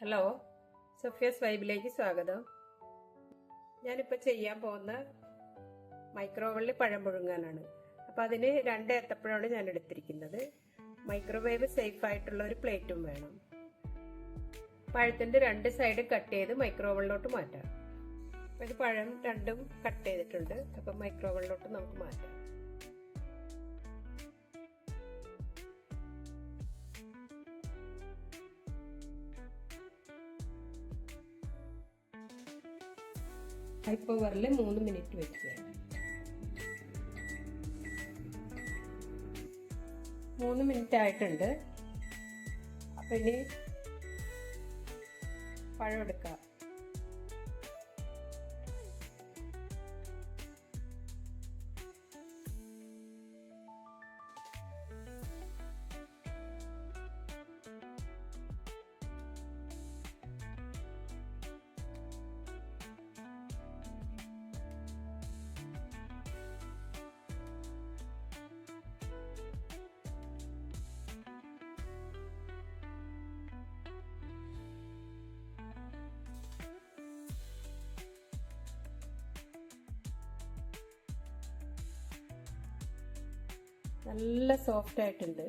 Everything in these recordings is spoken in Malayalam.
ഹലോ സൊഫിയസ് വൈബിലേക്ക് സ്വാഗതം. ഞാനിപ്പോൾ ചെയ്യാൻ പോകുന്ന മൈക്രോവേവിൽ പഴം പുഴുങ്ങാനാണ്. അപ്പം അതിന് രണ്ട് ഏത്തപ്പഴമാണ് ഞാൻ എടുത്തിരിക്കുന്നത്. മൈക്രോവേവ് സേഫ് ആയിട്ടുള്ള ഒരു പ്ലേറ്റും വേണം. പഴത്തിന്റെ രണ്ട് സൈഡ് കട്ട് ചെയ്ത് മൈക്രോവേവിലോട്ട് മാറ്റാം. ഇത് പഴം രണ്ടും കട്ട് ചെയ്തിട്ടുണ്ട്. അപ്പം മൈക്രോവേവിലോട്ട് നമുക്ക് മാറ്റാം. ഹൈ പവറിൽ മൂന്ന് മിനിറ്റ് വെക്കുക മൂന്ന് മിനിറ്റ് ആയിട്ടുണ്ട്. അപ്പം ഇനി പഴം എടുക്കാം. നല്ല സോഫ്റ്റ് ആയിട്ടുണ്ട്.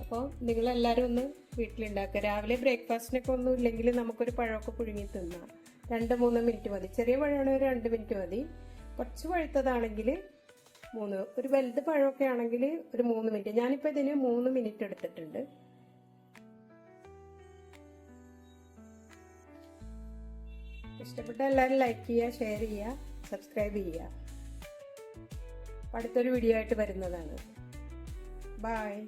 അപ്പോൾ നിങ്ങളെല്ലാവരും ഒന്ന് വീട്ടിലുണ്ടാക്കുക. രാവിലെ ബ്രേക്ക്ഫാസ്റ്റിനൊക്കെ ഒന്നും ഇല്ലെങ്കിൽ നമുക്കൊരു പഴമൊക്കെ പുഴുങ്ങി തിന്നാം. രണ്ട് മൂന്ന് മിനിറ്റ് മതി. ചെറിയ പഴമാണെങ്കിൽ രണ്ട് മിനിറ്റ് മതി. കുറച്ച് പഴുത്തതാണെങ്കിൽ മൂന്ന് ഒരു വലുത് പഴമൊക്കെ ആണെങ്കിൽ ഒരു മൂന്ന് മിനിറ്റ് ഞാനിപ്പോൾ ഇതിന് മൂന്ന് മിനിറ്റ് എടുത്തിട്ടുണ്ട്. ഇഷ്ടപ്പെട്ട എല്ലാവരും ലൈക്ക് ചെയ്യുക ഷെയർ ചെയ്യുക സബ്സ്ക്രൈബ് ചെയ്യുക. അടുത്തൊരു വീഡിയോ ആയിട്ട് വരുന്നതാണ്. ബായ്